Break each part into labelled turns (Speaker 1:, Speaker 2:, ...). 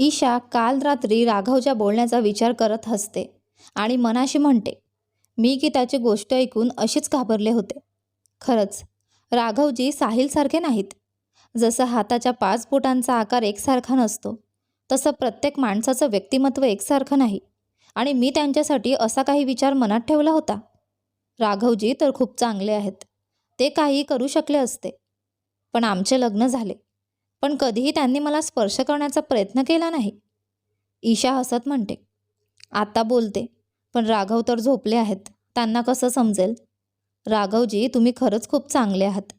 Speaker 1: ईशा काल रात्री राघवच्या बोलण्याचा विचार करत हसते आणि मनाशी म्हणते मी की त्याची गोष्ट ऐकून अशीच घाबरले होते. खरंच राघवजी साहिलसारखे नाहीत. जसं हाताच्या पाच बोटांचा आकार एकसारखा नसतो तसं प्रत्येक माणसाचं व्यक्तिमत्व एकसारखं नाही आणि मी त्यांच्यासाठी असा काही विचार मनात ठेवला होता. राघवजी तर खूप चांगले आहेत. ते काही करू शकले असते. पण आमचे लग्न झाले. पण कधीही त्यांनी मला स्पर्श करण्याचा प्रयत्न केला नाही. ईशा हसत म्हणते. आता बोलते पण राघव तर झोपले आहेत त्यांना कसं समजेल? राघवजी तुम्ही खरंच खूप चांगले आहात.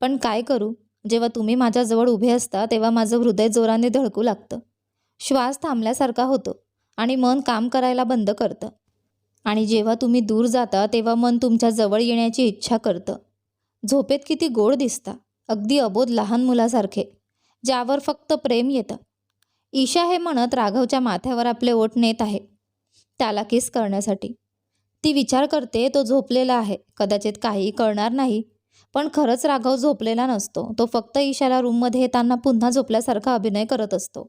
Speaker 1: पण काय करू? जेव्हा तुम्ही माझ्याजवळ उभे असता तेव्हा माझं हृदय जोराने धडकू लागतं. श्वास थांबल्यासारखा होतो आणि मन काम करायला बंद करतं. आणि जेव्हा तुम्ही दूर जाता तेव्हा मन तुमच्या जवळ येण्याची इच्छा करतं. झोपेत किती गोड दिसता अगदी अबोध लहान मुलासारखे. ज्यावर फक्त प्रेम येतं. ईशा हे म्हणत राघवच्या माथ्यावर आपले ओठ नेत आहे. त्याला किस करण्यासाठी? ती विचार करते तो झोपलेला आहे. कदाचित काहीही कळणार नाही. पण खरंच राघव झोपलेला नसतो. तो फक्त ईशाला रूममध्ये येताना पुन्हा झोपल्यासारखा अभिनय करत असतो.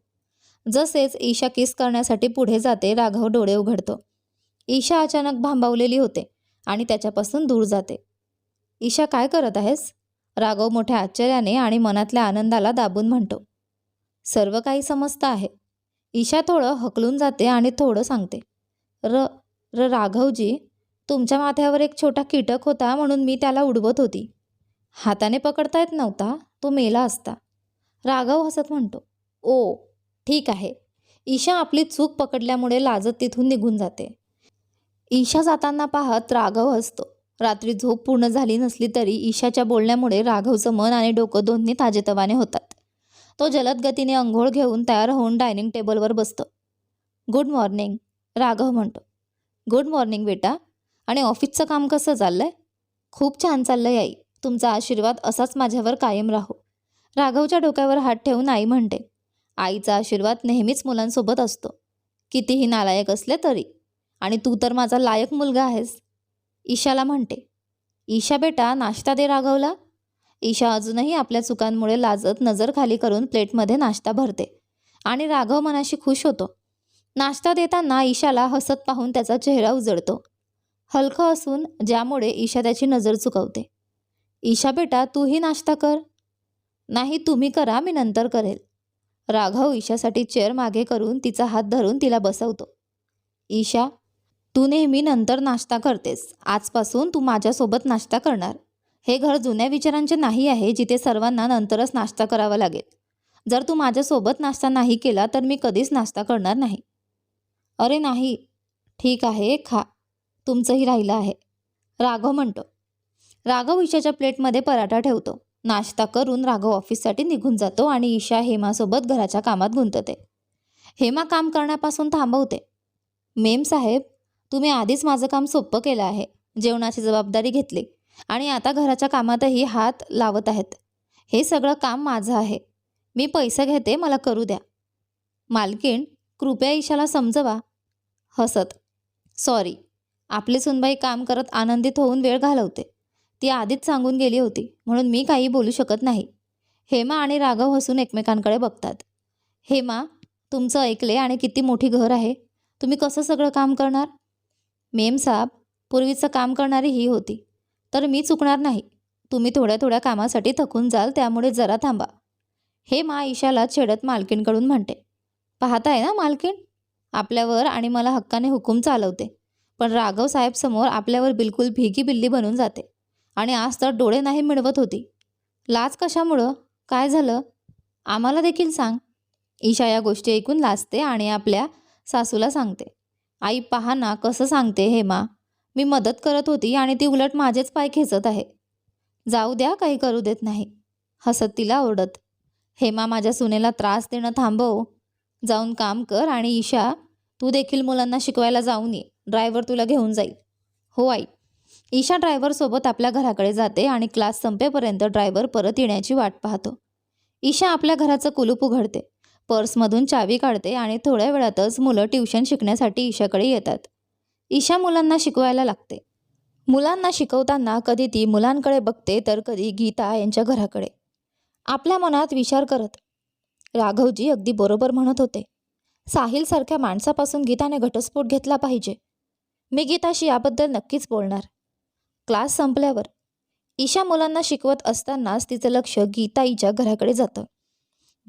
Speaker 1: जसेच ईशा किस करण्यासाठी पुढे जाते राघव डोळे उघडतो. ईशा अचानक भांबावलेली होते आणि त्याच्यापासून दूर जाते. ईशा काय करत आहेस? राघव मोठ्या आश्चर्याने आणि मनातल्या आनंदाला दाबून म्हणतो सर्व काही समजतं आहे. ईशा थोडं हकलून जाते आणि थोडं सांगते र र राघवजी तुमच्या माथ्यावर एक छोटा कीटक होता म्हणून मी त्याला उडवत होती. हाताने पकडता येत नव्हता तो मेला असता. राघव हसत म्हणतो ओ ठीक आहे. ईशा आपली चूक पकडल्यामुळे लाजत तिथून निघून जाते. ईशा जाताना पाहत राघव हसतो रात्री झोप पूर्ण झाली नसली तरी ईशाच्या बोलण्यामुळे राघवचं मन आणि डोकं दोन्ही ताजेतवाने होतात. तो जलद गतीने अंघोळ घेऊन तयार होऊन डायनिंग टेबलवर बसतो. गुड मॉर्निंग राघव म्हणतो. गुड मॉर्निंग बेटा. आणि ऑफिसचं काम कसं चाललंय? खूप छान चाललंय आई. तुमचा आशीर्वाद असाच माझ्यावर कायम राहो. राघवच्या डोक्यावर हात ठेवून आई म्हणते. आईचा आशीर्वाद नेहमीच मुलांसोबत असतो. कितीही नालायक असले तरी. आणि तू तर माझा लायक मुलगा आहेस. ईशाला म्हणते ईशा बेटा नाश्ता दे राघवला. ईशा अजूनही आपल्या चुकांमुळे लाजत नजर खाली करून प्लेटमध्ये नाश्ता भरते आणि राघव मनाशी खुश होतो. नाश्ता देताना ईशाला हसत पाहून त्याचा चेहरा उजळतो. हलकं असून ज्यामुळे ईशा त्याची नजर चुकवते. ईशा बेटा तूही नाश्ता कर. नाही तुम्ही करा मी नंतर करेल. राघव ईशासाठी चेअर मागे करून तिचा हात धरून तिला बसवतो. ईशा तू नेहमी नंतर नाश्ता करतेस. आजपासून तू माझ्यासोबत नाश्ता करणार. हे घर जुन्या विचारांचे नाही आहे जिथे सर्वांना नंतरच नाश्ता करावा लागेल. जर तू माझ्यासोबत नाश्ता नाही केला तर मी कधीच नाश्ता करणार नाही. अरे नाही. ठीक आहे खा. तुमचंही राहिलं आहे. राघव म्हणतो. राघव ईशाच्या प्लेटमध्ये पराठा ठेवतो. नाश्ता करून राघव ऑफिससाठी निघून जातो आणि ईशा हेमासोबत घराच्या कामात गुंतते. हेमा काम करण्यापासून थांबवते. मेम साहेब तुम्ही आधीच माझं काम सोपं केलं आहे. जेवणाची जबाबदारी घेतली. आणि आता घराच्या कामातही हात लावत आहेत. हे सगळं काम माझं आहे. मी पैसे घेते मला करू द्या. मालकीण कृपया ईशाला समजवा. हसत. सॉरी. आपली सुनबाई काम करत आनंदित होऊन वेळ घालवते. ती आधीच सांगून गेली होती म्हणून मी काही बोलू शकत नाही. हेमा आणि राघव हसून एकमेकांकडे बघतात. हेमा तुमचं ऐकले आणि किती मोठी घर आहे. तुम्ही कसं सगळं काम करणार? मेमसाब पूर्वीचं काम करणारी ही होती. तर मी चुकणार नाही. तुम्ही थोड्या थोड्या कामासाठी थकून जाल त्यामुळे जरा थांबा. हे मा ईशाला छेडत मालकीणकडून म्हणते. पाहताय ना मालकीण? आपल्यावर आणि मला हक्काने हुकूम चालवते. पण राघव साहेबसमोर आपल्यावर बिलकुल भिगी बिल्ली बनून जाते. आणि आज तर डोळे नाही मिळवत होती. लाज कशामुळं? काय झालं? आम्हाला देखील सांग. ईशा या गोष्टी ऐकून लाजते आणि आपल्या सासूला सांगते. आई पहा ना कसं सांगते हेमा मी. मदत करत होती आणि ती उलट माझेच पाय खेचत आहे. जाऊ द्या काही करू देत नाही. हसत तिला ओरडत. हेमा माझ्या सुनेला त्रास देणं थांबव. जाऊन काम कर आणि ईशा तू देखील मुलांना शिकवायला जाऊन ये. ड्रायव्हर तुला घेऊन जाईल. हो आई. ईशा ड्रायव्हरसोबत आपल्या घराकडे जाते आणि क्लास संपेपर्यंत ड्रायव्हर परत येण्याची वाट पाहतो. ईशा आपल्या घराचं कुलूप उघडते. पर्समधून चावी काढते आणि थोड्या वेळातच मुलं ट्युशन शिकण्यासाठी ईशाकडे येतात. ईशा मुलांना शिकवायला लागते. मुलांना शिकवताना कधी ती मुलांकडे बघते तर कधी गीता यांच्या घराकडे. आपल्या मनात विचार करत. राघवजी अगदी बरोबर म्हणत होते. साहिलसारख्या माणसापासून गीताने घटस्फोट घेतला पाहिजे. मी गीताशी याबद्दल नक्कीच बोलणार. क्लास संपल्यावर. ईशा मुलांना शिकवत असतानाच तिचं लक्ष गीताईच्या घराकडे जातं.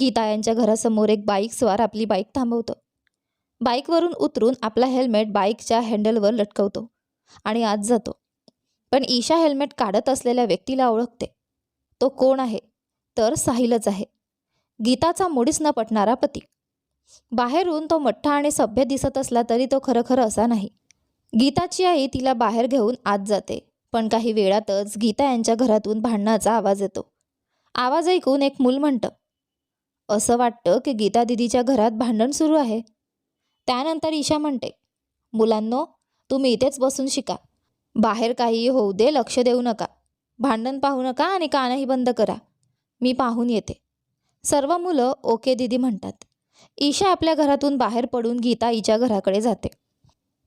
Speaker 1: गीता यांच्या घरासमोर एक बाईक स्वार आपली बाईक थांबवतो. बाईकवरून उतरून आपला हेल्मेट बाईकच्या हँडलवर लटकवतो आणि आत जातो. पण ईशा हेल्मेट काढत असलेल्या व्यक्तीला ओळखते. तो कोण आहे? तर साहिलच आहे. गीताचा मुडीच न पटणारा पती. बाहेरून तो मठ्ठा आणि सभ्य दिसत असला तरी तो खरं असा नाही. गीताची आई तिला बाहेर घेऊन आत जाते पण काही वेळातच गीता यांच्या घरातून भांडणाचा आवाज येतो. आवाज ऐकून एक मूल म्हणतं असं वाटतं की गीता दिदीच्या घरात भांडण सुरू आहे. त्यानंतर ईशा म्हणते मुलांनो तुम्ही इथेच बसून शिका. बाहेर काहीही होऊ दे लक्ष देऊ नका. भांडण पाहू नका आणि कानही बंद करा. मी पाहून येते. सर्व मुलं ओके दिदी म्हणतात. ईशा आपल्या घरातून बाहेर पडून गीता ईच्या घराकडे जाते.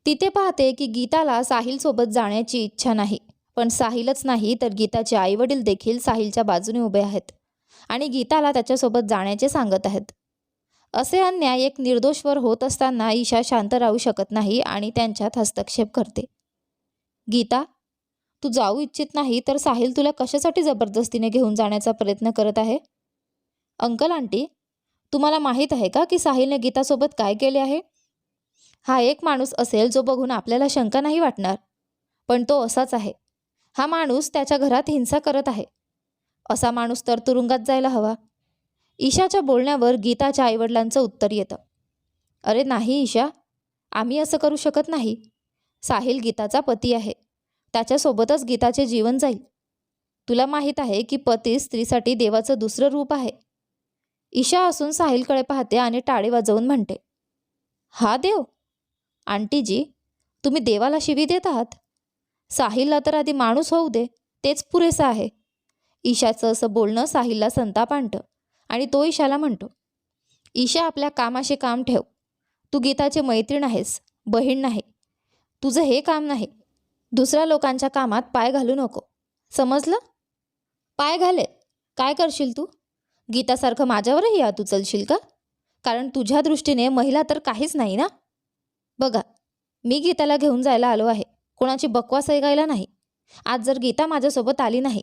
Speaker 1: तिथे पाहते की गीताला साहिलसोबत जाण्याची इच्छा नाही. पण साहिलच नाही तर गीताचे आईवडील देखील साहिलच्या बाजूने उभे आहेत. आणि गीताला त्याच्यासोबत जाण्याचे सांगत आहेत. असे अन्याय एक निर्दोषवर होत असताना ईशा शांत राहू शकत नाही आणि त्यांच्यात हस्तक्षेप करते. गीता तू जाऊ इच्छित नाही तर साहिल तुला कशासाठी जबरदस्तीने घेऊन जाण्याचा प्रयत्न करत आहे? अंकल आंटी तुम्हाला माहीत आहे का की साहिलने गीतासोबत काय केले आहे? हा एक माणूस असेल जो बघून आपल्याला शंका नाही वाटणार पण तो असाच आहे. हा माणूस त्याच्या घरात हिंसा करत आहे. असा माणूस तर तुरुंगात जायला हवा. ईशाच्या बोलण्यावर गीताच्या आईवडिलांचं उत्तर येतं. अरे नाही ईशा आम्ही असं करू शकत नाही. साहिल गीताचा पती आहे. त्याच्यासोबतच गीताचे जीवन जाईल. तुला माहीत आहे की पती स्त्रीसाठी देवाचं दुसरं रूप आहे. ईशा असून साहिलकडे पाहते आणि टाळे वाजवून म्हणते हा देव आंटीजी तुम्ही देवाला शिवी देत आहात? साहिलला तर आधी माणूस होऊ दे तेच पुरेसं आहे. ईशाचं असं बोलणं साहिलला संताप आणतं आणि तो ईशाला म्हणतो ईशा आपल्या कामाशी काम ठेव. तू गीताचे मैत्रीण आहेस बहीण नाही. तुझं हे काम नाही. दुसऱ्या लोकांच्या कामात पाय घालू नको. समजलं? पाय घाले. काय करशील तू? गीतासारखं माझ्यावरही हात उचलशील का? कारण तुझ्या दृष्टीने महिला तर काहीच नाही ना? बघा मी गीताला घेऊन जायला आलो आहे. कोणाची बकवास ऐकायला नाही. आज जर गीता माझ्यासोबत आली नाही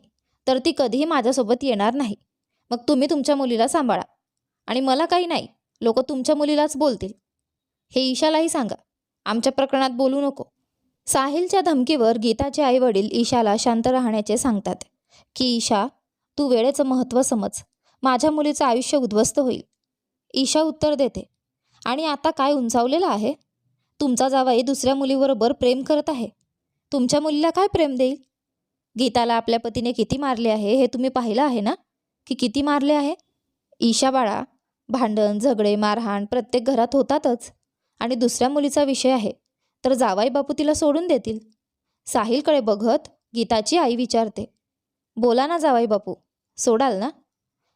Speaker 1: तर ती कधीही माझ्यासोबत येणार नाही. मग तुम्ही तुमच्या मुलीला सांभाळा. आणि मला काही नाही. लोक तुमच्या मुलीलाच बोलतील. हे ईशालाही सांगा. आमच्या प्रकरणात बोलू नको. साहिलच्या धमकीवर गीताचे आईवडील ईशाला शांत राहण्याचे सांगतात. की ईशा तू वेळेचं महत्त्व समज. माझ्या मुलीचं आयुष्य उद्ध्वस्त होईल. ईशा उत्तर देते. आणि आता काय उंचावलेलं आहे? तुमचा जावाई दुसऱ्या मुलीबरोबर प्रेम करत आहे. तुमच्या मुलीला काय प्रेम देईल? गीताला आपल्या पतीने किती मारले आहे हे तुम्ही पाहिलं आहे ना? की किती मारले आहे? ईशा बाळा भांडण झगडे मारहाण प्रत्येक घरात होतातच. आणि दुसऱ्या मुलीचा विषय आहे. तर जावाई बापू तिला सोडून देतील. साहिलकडे बघत गीताची आई विचारते बोला ना जावाई बापू सोडाल ना?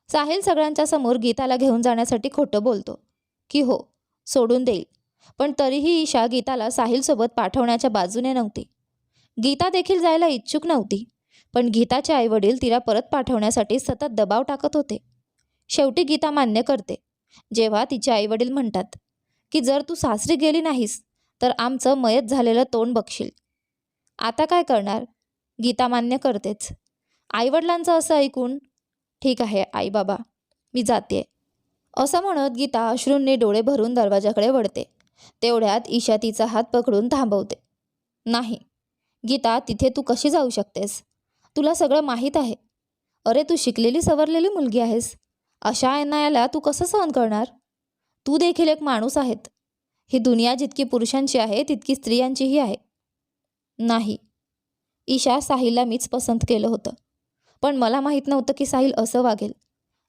Speaker 1: साहिल सगळ्यांच्या समोर गीताला घेऊन जाण्यासाठी खोटं बोलतो की हो सोडून देईल. पण तरीही ईशा गीताला साहिलसोबत पाठवण्याच्या बाजूने नव्हती. गीता देखील जायला इच्छुक नव्हती पण गीताचे आईवडील तिला परत पाठवण्यासाठी सतत दबाव टाकत होते. शेवटी गीता मान्य करते. जेव्हा तिचे आईवडील म्हणतात की जर तू सासरी गेली नाहीस तर आमचं मयत झालेलं तोंड बघशील. आता काय करणार? गीता मान्य करतेच. आईवडिलांचं असं ऐकून ठीक आहे आई बाबा मी जाते. असं म्हणत गीता अश्रूंनी डोळे भरून दरवाजाकडे वळते. तेवढ्यात ईशा तिचा हात पकडून थांबवते. नाही गीता तिथे तू कशी जाऊ शकतेस? तुला सगळं माहीत आहे. अरे तू शिकलेली सवरलेली मुलगी आहेस. अशा अन्यायाला तू कसं सहन करणार? तू देखील एक माणूस आहेत. ही दुनिया जितकी पुरुषांची आहे तितकी स्त्रियांचीही आहे. नाही. ईशा साहिलला मीच पसंत केलं होतं. पण मला माहीत नव्हतं की साहिल असं वागेल.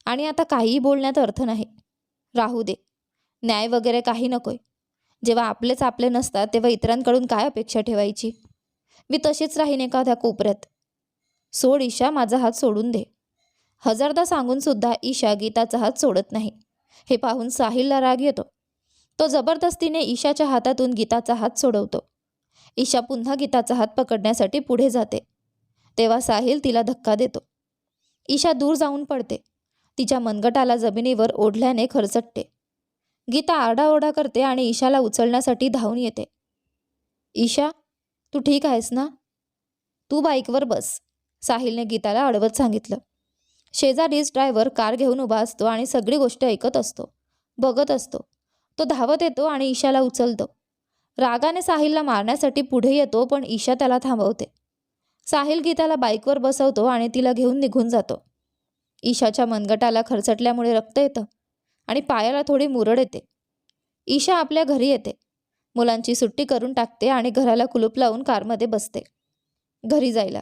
Speaker 1: आणि आता काहीही बोलण्यात अर्थ नाही. राहू दे. न्याय वगैरे काही नकोय. जेव्हा आपलेच आपले नसतात तेव्हा इतरांकडून काय अपेक्षा ठेवायची? मी तशीच राहीन एखाद्या कोपऱ्यात. सोड ईशा माझा हात सोडून दे. हजारदा सांगून सुद्धा ईशा गीताचा हात सोडत नाही. हे पाहून साहिलला राग येतो. तो जबरदस्तीने ईशाच्या हातातून गीताचा हात सोडवतो. ईशा पुन्हा गीताचा हात पकडण्यासाठी पुढे जाते. तेव्हा साहिल तिला धक्का देतो. ईशा दूर जाऊन पडते. तिच्या मनगटाला जमिनीवर ओढल्याने खरचटते. गीता आरडाओरडा करते आणि ईशाला उचलण्यासाठी धावून येते. ईशा तू ठीक आहेस ना? तू बाईकवर बस. साहिलने गीताला अडवत सांगितलं. शेजारीच ड्रायव्हर कार घेऊन उभा असतो आणि सगळी गोष्ट ऐकत असतो. बघत असतो. तो धावत येतो आणि ईशाला उचलतो. रागाने साहिलला मारण्यासाठी पुढे येतो पण ईशा त्याला थांबवते. साहिल गीताला बाईकवर बसवतो आणि तिला घेऊन निघून जातो. ईशाच्या मनगटाला खरचटल्यामुळे रक्त येतं आणि पायाला थोडी मुरड येते. ईशा आपल्या घरी येते. मुलांची सुट्टी करून टाकते आणि घराला कुलूप लावून कारमध्ये बसते. घरी जायला.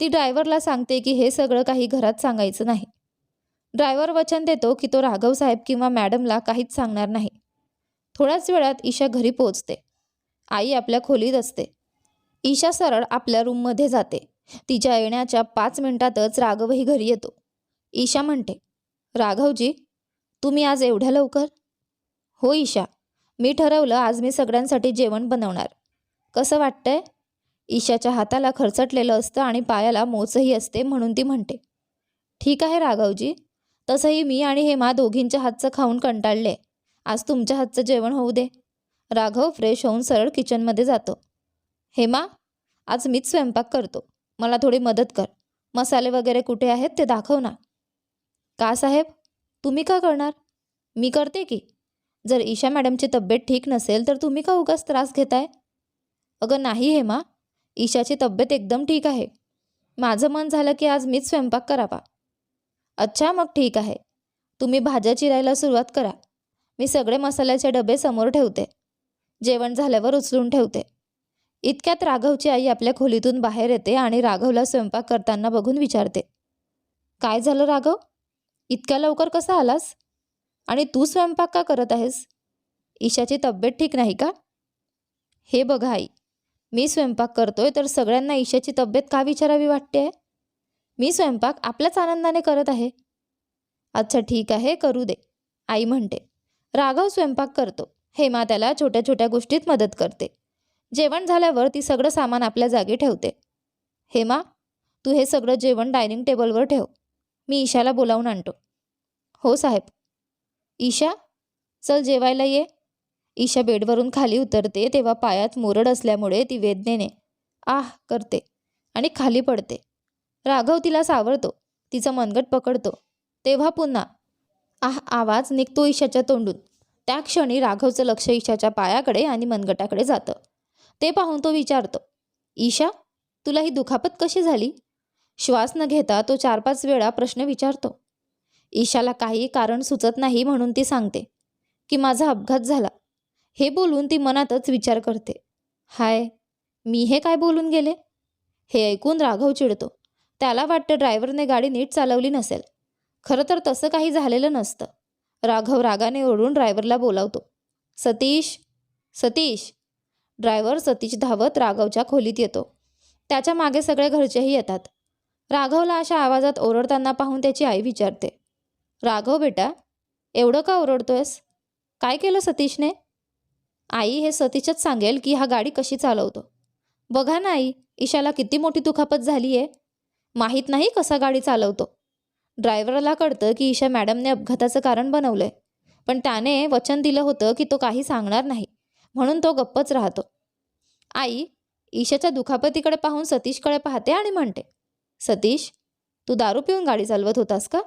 Speaker 1: ती ड्रायव्हरला सांगते की हे सगळं काही घरात सांगायचं नाही. ड्रायव्हर वचन देतो की तो राघव साहेब किंवा मॅडमला काहीच सांगणार नाही. थोड्याच वेळात ईशा घरी पोहोचते. आई आपल्या खोलीत असते. ईशा सरळ आपल्या रूममध्ये जाते. तिच्या येण्याच्या पाच मिनिटातच राघवही घरी येतो. ईशा म्हणते राघवजी तुम्ही आज एवढ्या लवकर? हो ईशा. मी ठरवलं आज मी सगळ्यांसाठी जेवण बनवणार. कसं वाटतंय? ईशाच्या हाताला खरचटलेलं असतं आणि पायाला मोचही असते म्हणून ती म्हणते. ठीक आहे राघवजी. तसंही मी आणि हेमा दोघींच्या हातचं खाऊन कंटाळले. आज तुमच्या हातचं जेवण होऊ दे. राघव फ्रेश होऊन सरळ किचनमध्ये जातो. हेमा आज मीच स्वयंपाक करतो. मला थोडी मदत कर. मसाले वगैरे कुठे आहेत ते दाखव ना. का साहेब? तुम्ही का करणार? मी करते की? जर ईशा मॅडमची तब्येत ठीक नसेल तर तुम्ही का उगाच त्रास घेताय? अगं नाही हेमा ईशाची तब्येत एकदम ठीक आहे. माझं मन झालं की आज मीच स्वयंपाक करावा. अच्छा मग ठीक आहे. तुम्ही भाज्या चिरायला सुरुवात करा. मी सगळे मसाल्याचे डबे समोर ठेवते. जेवण झाल्यावर उचलून ठेवते. इतक्यात राघवची आई आपल्या खोलीतून बाहेर येते आणि राघवला स्वयंपाक करताना बघून विचारते. काय झालं राघव? इतक्या लवकर कसा आलास? आणि तू स्वयंपाक का करत आहेस? ईशाची तब्येत ठीक नाही का? हे बघा आई मी स्वयंपाक करतोय तर सगळ्यांना ईशाची तब्येत का विचारावी वाटते? मी स्वयंपाक आपल्याच आनंदाने करत आहे. अच्छा ठीक आहे करू दे आई म्हणते. राघव स्वयंपाक करतो. हेमा त्याला छोट्या छोट्या गोष्टीत मदत करते. जेवण झाल्यावर ती सगळं सामान आपल्या जागी ठेवते. हेमा तू हे सगळं जेवण डायनिंग टेबलवर ठेव. मी ईशाला बोलावून आणतो. हो साहेब. ईशा चल जेवायला ये. ईशा बेडवरून खाली उतरते तेव्हा पायात मुरड असल्यामुळे ती वेदनेने आह करते आणि खाली पडते. राघव तिला सावरतो तिचं मनगट पकडतो. तेव्हा पुन्हा आह आवाज निघतो ईशाच्या तोंडून. त्या क्षणी राघवचं लक्ष ईशाच्या पायाकडे आणि मनगटाकडे जातं. ते पाहून तो विचारतो ईशा तुला ही दुखापत कशी झाली? श्वास न घेता तो चार पाच वेळा प्रश्न विचारतो. ईशाला काही कारण सुचत नाही म्हणून ती सांगते की माझा अपघात झाला. हे बोलून ती मनातच विचार करते. हाय मी हे काय बोलून गेले? हे ऐकून राघव चिडतो. त्याला वाटतं ड्रायव्हरने गाडी नीट चालवली नसेल. खरं तर तसं काही झालेलं नसतं. राघव रागाने ओढून ड्रायव्हरला बोलावतो. सतीश सतीश. ड्रायव्हर सतीश धावत राघवच्या खोलीत येतो. त्याच्यामागे सगळे घरचेही येतात. राघवला अशा आवाजात ओरडताना पाहून त्याची आई विचारते. राघव बेटा एवढं का ओरडतोयस? काय केलं सतीशने? आई हे सतीशच सांगेल की हा गाडी कशी चालवतो. बघा ना आई ईशाला किती मोठी दुखापत झाली आहे माहीत नाही कसा गाडी चालवतो. ड्रायव्हरला कळतं की ईशा मॅडमने अपघाताचं कारण बनवलंय. पण त्याने वचन दिलं होतं की तो काही सांगणार नाही म्हणून तो गप्पच राहतो. आई ईशाच्या दुखापतीकडे पाहून सतीशकडे पाहते आणि म्हणते सतीश तू दारू पिऊन गाडी चालवत होतास का?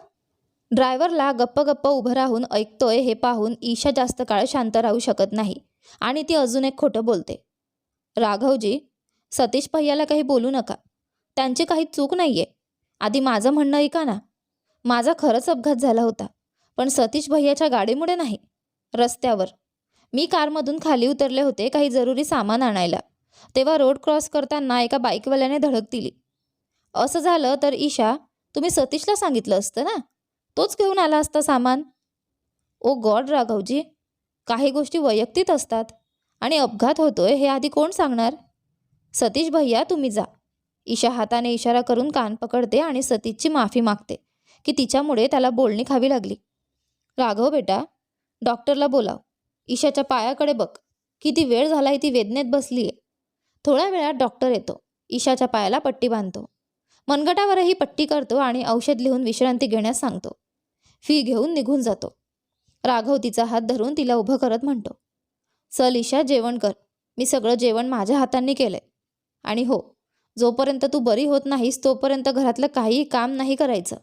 Speaker 1: ड्रायव्हरला गप्प गप्प उभं राहून ऐकतोय हे पाहून ईशा जास्त काळ शांत राहू शकत नाही आणि ती अजून एक खोटं बोलते. राघवजी सतीश भैयाला काही बोलू नका. त्यांची काही चूक नाही आहे आधी माझं म्हणणं ऐका ना. माझा खरंच अपघात झाला होता पण सतीश भैयाच्या गाडीमुळे नाही. रस्त्यावर. मी कारमधून खाली उतरले होते काही जरुरी सामान आणायला. तेव्हा रोड क्रॉस करताना एका बाईकवाल्याने धडक दिली. असं झालं तर ईशा तुम्ही सतीशला सांगितलं असतं ना? तोच घेऊन आला असता सामान. ओ गॉड राघवजी काही गोष्टी वैयक्तिक असतात आणि अपघात होतोय हे आधी कोण सांगणार? सतीश भैया तुम्ही जा. ईशा हाताने इशारा करून कान पकडते आणि सतीशची माफी मागते की तिच्यामुळे त्याला बोलणी खावी लागली. राघव बेटा डॉक्टरला बोलाव. ईशाच्या पायाकडे बघ. किती वेळ झालाय ती वेदनेत बसलीये. थोड्या वेळात डॉक्टर येतो. ईशाच्या पायाला पट्टी बांधतो. मनगटावरही पट्टी करतो आणि औषध लिहून विश्रांती घेण्यास सांगतो. फी घेऊन निघून जातो. राघव तिचा हात धरून तिला उभं करत म्हणतो चल ईशा जेवण कर. मी सगळं जेवण माझ्या हातांनी केलंय. आणि हो जोपर्यंत तू बरी होत नाहीस तोपर्यंत घरातलं काहीही काम नाही करायचं.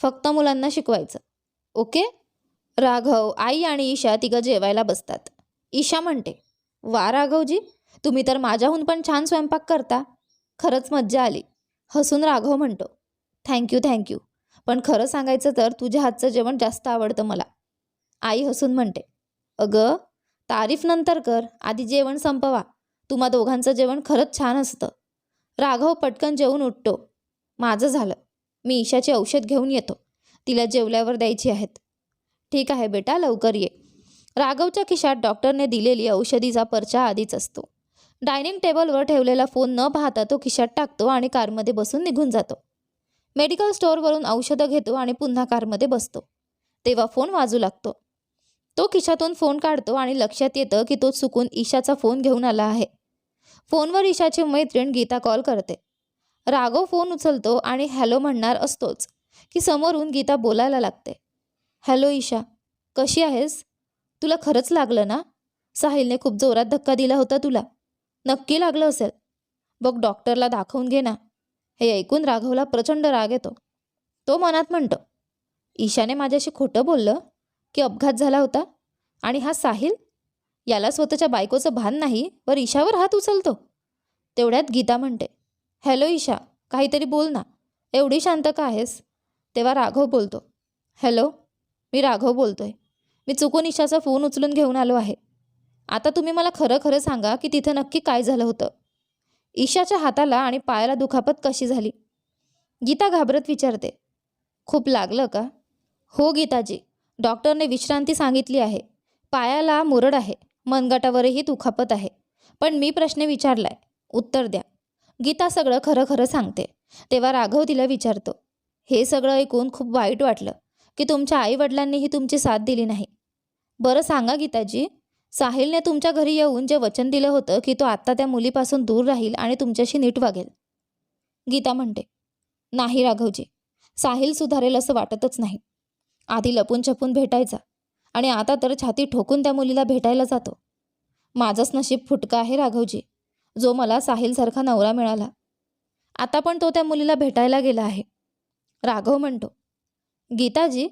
Speaker 1: फक्त मुलांना शिकवायचं. ओके? राघव आई आणि ईशा तिघं जेवायला बसतात. ईशा म्हणते वा राघवजी तुम्ही तर माझ्याहून पण छान स्वयंपाक करता. खरंच मज्जा आली. हसून राघव म्हणतो थँक्यू थँक्यू. पण खरं सांगायचं तर तुझ्या हातचं जेवण जास्त आवडतं मला. आई हसून म्हणते अगं तारीफ नंतर कर. आधी जेवण संपवा. तुम्हा दोघांचं जेवण खरंच छान असतं. राघव पटकन जेवून उठतो. माझं झालं. मी ईशाचे औषध घेऊन येतो. तिला जेवल्यावर द्यायची आहेत. ठीक आहे बेटा लवकर ये. राघवच्या खिशात डॉक्टरने दिलेली औषधीचा पर्चा आधीच असतो. डायनिंग टेबलवर ठेवलेला फोन न पाहता तो खिशात टाकतो आणि कारमध्ये बसून निघून जातो. मेडिकल स्टोअरवरून औषधं घेतो आणि पुन्हा कारमध्ये बसतो. तेव्हा फोन वाजू लागतो. तो खिशातून फोन काढतो आणि लक्षात येतं की तो चुकून ईशाचा फोन घेऊन आला आहे. फोनवर ईशाची मैत्रीण गीता कॉल करते. राघव फोन उचलतो आणि हॅलो म्हणणार असतोच की समोरून गीता बोलायला लागते. हॅलो ईशा कशी आहेस? तुला खरंच लागलं ना? साहिलने खूप जोरात धक्का दिला होता तुला. नक्की लागलं असेल. बघ डॉक्टरला दाखवून घे ना. हे ऐकून राघवला प्रचंड राग येतो. तो मनात म्हणतो ईशाने माझ्याशी खोटं बोललं की अपघात झाला होता? आणि हा साहिल? याला स्वतःच्या बायकोचं भान नाही वर ईशावर हात उचलतो. तेवढ्यात गीता म्हणते हॅलो ईशा काहीतरी बोल ना. एवढी शांत का आहेस? तेव्हा राघव बोलतो हॅलो मी राघव बोलतोय. मी चुकून ईशाचा फोन उचलून घेऊन आलो आहे. आता तुम्ही मला खरं खरं सांगा की तिथं नक्की काय झालं होतं. ईशाच्या हाताला आणि पायाला दुखापत कशी झाली? गीता घाबरत विचारते. खूप लागलं का? हो गीताजी डॉक्टरने विश्रांती सांगितली आहे. पायाला मुरड आहे मनगटावरही दुखापत आहे. पण मी प्रश्न विचारलाय उत्तर द्या. गीता सगळं खरं खरं सांगते. तेव्हा राघव तिला विचारतो. हे सगळं ऐकून खूप वाईट वाटलं की तुमच्या आईवडिलांनीही तुमची साथ दिली नाही. बरं सांगा गीताजी साहिलने तुमच्या घरी येऊन जे वचन दिलं होतं की तो आत्ता त्या मुलीपासून दूर राहील आणि तुमच्याशी नीट वागेल. गीता म्हणते नाही राघवजी साहिल सुधारेल असं वाटतच नाही. आधी लपून छपून भेटायचा आणि आता तर छाती ठोकून त्या मुलीला भेटायला जातो. माझंच नशीब फुटका आहे राघवजी जो मला साहिलसारखा नवरा मिळाला. आता पण तो त्या मुलीला भेटायला गेला आहे. राघव म्हणतो गीताजी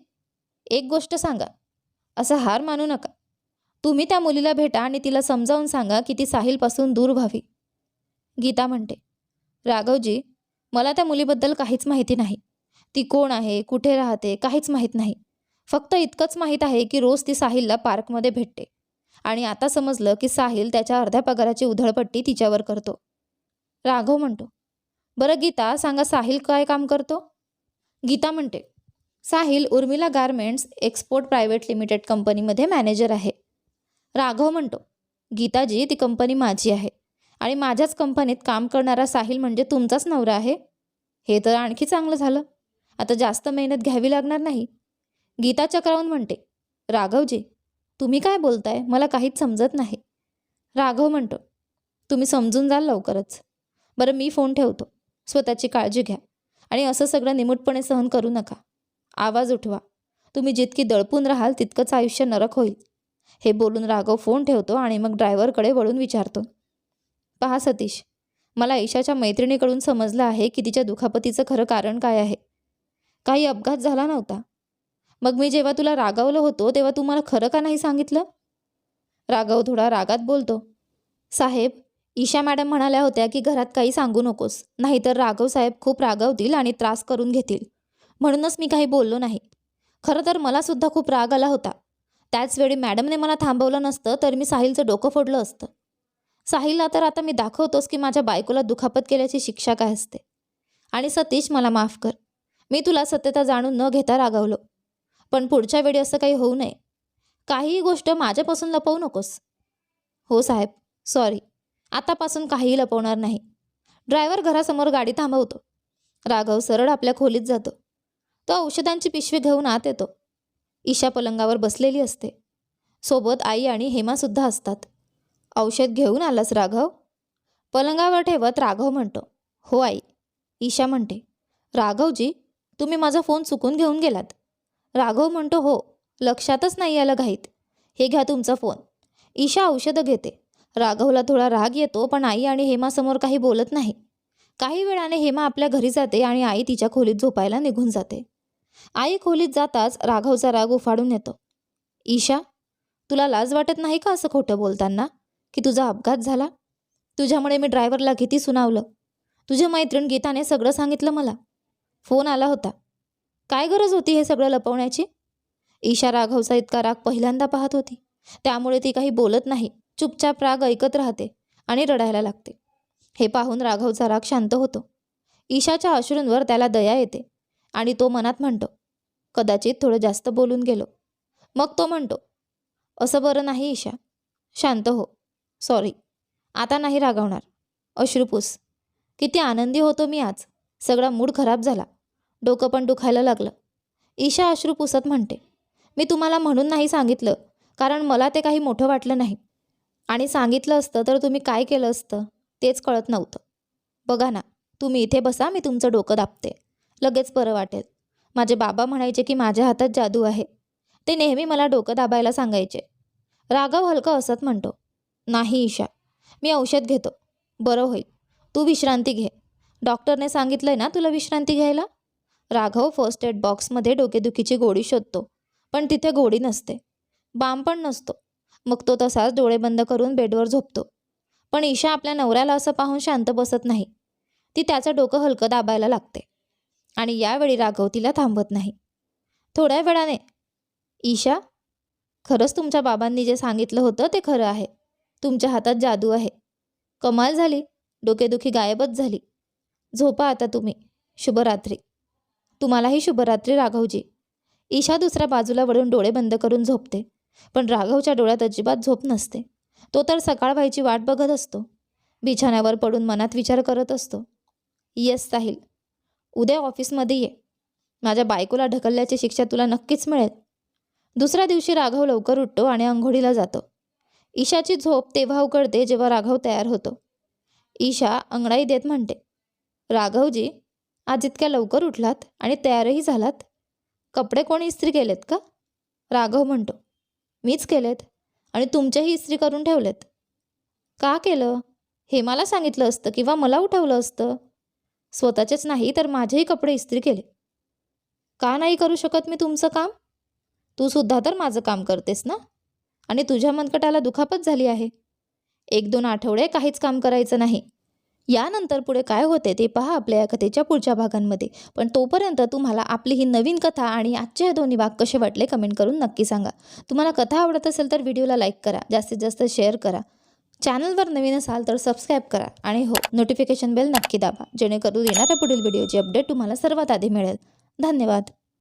Speaker 1: एक गोष्ट सांगा असा हार मानू नका. तुम्ही त्या मुलीला भेटा आणि तिला समजावून सांगा की ती साहिलपासून दूर व्हावी. गीता म्हणते राघवजी मला त्या मुलीबद्दल काहीच माहिती नाही. ती कोण आहे कुठे राहते काहीच माहीत नाही. फक्त इतकंच माहीत आहे की रोज ती साहिलला पार्कमध्ये भेटते. आणि आता समजलं की साहिल त्याच्या अर्ध्या पगाराची उधळपट्टी तिच्यावर करतो. राघव म्हणतो बरं गीता सांगा साहिल काय काम करतो? गीता म्हणते Sahil Urmila garments export private limited कंपनीमध्ये मॅनेजर आहे. राघव म्हणतो गीताजी ती कंपनी माझी आहे आणि माझ्याच कंपनीत काम करणारा साहिल म्हणजे तुमचाच नवरा आहे. हे तर आणखी चांगलं झालं. आता जास्त मेहनत घ्यावी लागणार नाही. गीता चक्रावून म्हणते राघवजी तुम्ही काय बोलताय? मला काहीच समजत नाही. राघव म्हणतो तुम्ही समजून जाल लवकरच. बरं मी फोन ठेवतो. स्वतःची काळजी घ्या आणि असं सगळं निमूटपणे सहन करू नका. आवाज उठवा. तुम्ही जितकी दळपून राहाल तितकंच आयुष्य नरक होईल. हे बोलून राघव फोन ठेवतो आणि मग ड्रायव्हरकडे वळून विचारतो. पहा सतीश मला ईशाच्या मैत्रिणीकडून समजलं आहे की तिच्या दुखापतीचं खरं कारण काय आहे. काही अपघात झाला नव्हता. मग मी जेव्हा तुला रागावलं होतो तेव्हा तू मला खरं का नाही सांगितलं? राघव थोडा रागात बोलतो. साहेब ईशा मॅडम म्हणाल्या होत्या की घरात काही सांगू नकोस नाहीतर राघव साहेब खूप रागवतील आणि त्रास करून घेतील. म्हणूनच मी काही बोललो नाही. खरं तर मला सुद्धा खूप राग आला होता. त्याच वेळी मॅडमने मला थांबवलं नसतं तर मी साहिलचं डोकं फोडलं असतं. साहिलला तर आता मी दाखवतोस की माझ्या बायकोला दुखापत केल्याची शिक्षा काय असते. आणि सतीश मला माफ कर. मी तुला सत्यता जाणून न घेता रागावलो. पण पुढच्या वेळी असं काही होऊ नये. काहीही गोष्ट माझ्यापासून लपवू नकोस. हो साहेब सॉरी. आतापासून काहीही लपवणार नाही. ड्रायव्हर घरासमोर गाडी थांबवतो. राघव सरळ आपल्या खोलीत जातो. तो औषधांची पिशवी घेऊन आत येतो. ईशा पलंगावर बसलेली असते. सोबत आई आणि हेमासुद्धा असतात. औषध घेऊन आलास राघव? पलंगावर ठेवत राघव म्हणतो हो आई. ईशा म्हणते राघवजी तुम्ही माझा फोन चुकून घेऊन गेलात. राघव म्हणतो हो लक्षातच नाही आलं घाईत. हे घ्या तुमचा फोन. ईशा औषधं घेते. राघवला थोडा राग येतो पण आई आणि हेमासमोर काही बोलत नाही. काही वेळाने हेमा आपल्या घरी जाते आणि आई तिच्या खोलीत झोपायला निघून जाते. आई खोलीत जाताच राघवचा राग उफाडून येतो. ईशा तुला लाज वाटत नाही का असं खोटं बोलताना? की तुझा अपघात झाला? तुझ्यामुळे मी ड्रायव्हरला किती सुनावलं? तुझ्या मैत्रीण गीताने सगळं सांगितलं मला. फोन आला होता. काय गरज होती हे सगळं लपवण्याची? ईशा राघवचा इतका राग पहिल्यांदा पाहत होती. त्यामुळे ती काही बोलत नाही चुपचाप राग ऐकत राहते आणि रडायला लागते. हे पाहून राघवचा राग शांत होतो. ईशाच्या अश्रूंवर त्याला दया येते. आणि तो मनात म्हणतो कदाचित थोडं जास्त बोलून गेलो. मग तो म्हणतो असं बरं नाही ईशा. शांत हो. सॉरी. आता नाही रागवणार. अश्रुपूस. किती आनंदी होतो मी आज. सगळा मूड खराब झाला. डोकं पण दुखायला लागलं. ईशा अश्रू पुसत म्हणते मी तुम्हाला म्हणून नाही सांगितलं कारण मला ते काही मोठं वाटलं नाही. आणि सांगितलं असतं तर तुम्ही काय केलं असतं तेच कळत नव्हतं. बघा ना तुम्ही इथे बसा मी तुमचं डोकं दाबते. लगेच बरं वाटेल. माझे बाबा म्हणायचे की माझ्या हातात जादू आहे. ते नेहमी मला डोकं दाबायला सांगायचे. राघव हलकं असत म्हणतो नाही ईशा मी औषध घेतो. बरं होईल. तू विश्रांती घे. डॉक्टरने सांगितलंय ना तुला विश्रांती घ्यायला? राघव फर्स्ट एड बॉक्समध्ये डोकेदुखीची गोळी शोधतो पण तिथे गोळी नसते. बाम पण नसतो. मग तो तसाच डोळे बंद करून बेडवर झोपतो. पण ईशा आपल्या नवऱ्याला असं पाहून शांत बसत नाही. ती त्याचं डोकं हलकं दाबायला लागते. आणि यावेळी राघव तिला थांबत नाही. थोड्या वेळाने ईशा खरंच तुमच्या बाबांनी जे सांगितलं होतं ते खरं आहे. तुमच्या हातात जादू आहे. कमाल झाली. डोकेदुखी गायबच झाली. झोपा आता तुम्ही. शुभरात्री. तुम्हालाही शुभरात्री राघवजी. ईशा दुसऱ्या बाजूला वळून डोळे बंद करून झोपते. पण राघवच्या डोळ्यात अजिबात झोप नसते. तो तर सकाळ व्हायची वाट बघत असतो. बिछाण्यावर पडून मनात विचार करत असतो. येस साहिल. उद्या ऑफिसमध्ये ये. माझ्या बायकोला ढकलल्याची शिक्षा तुला नक्कीच मिळेल. दुसऱ्या दिवशी राघव लवकर उठतो आणि अंघोळीला जातो. ईशाची झोप तेव्हा उघडते जेव्हा राघव तयार होतो. ईशा अंगडाई देत म्हणते राघवजी आज इतक्या लवकर उठलात आणि तयारही झालात? कपडे कोणी इस्त्री केलेत का? राघव म्हणतो मीच केलेत आणि तुमच्याही इस्त्री करून ठेवलेत. का केलं? हे मला सांगितलं असतं किंवा मला उठवलं असतं? स्वतःचेच नाही तर माझेही कपडे इस्त्री केले. का नाही करू शकत मी तुमचं काम? तू सुद्धा तर माझं काम करतेस ना? आणि तुझ्या मनकटाला दुखापत झाली आहे. एक दोन आठवडे काहीच काम करायचं नाही. यानंतर पुढे काय होते ते पहा आपल्या या कथेच्या पुढच्या भागांमध्ये. पण तोपर्यंत तुम्हाला आपली ही नवीन कथा आणि आजचे हे दोन्ही भाग कसे वाटले कमेंट करून नक्की सांगा. तुम्हाला कथा आवडत असेल तर व्हिडिओला लाईक करा जास्तीत जास्त शेअर करा. चॅनलवर नवीन असाल तर सबस्क्राईब करा आणि हो नोटिफिकेशन बेल नक्की दाबा जेणेकरून येणाऱ्या पुढील व्हिडिओची अपडेट तुम्हाला सर्वात आधी मिळेल. धन्यवाद.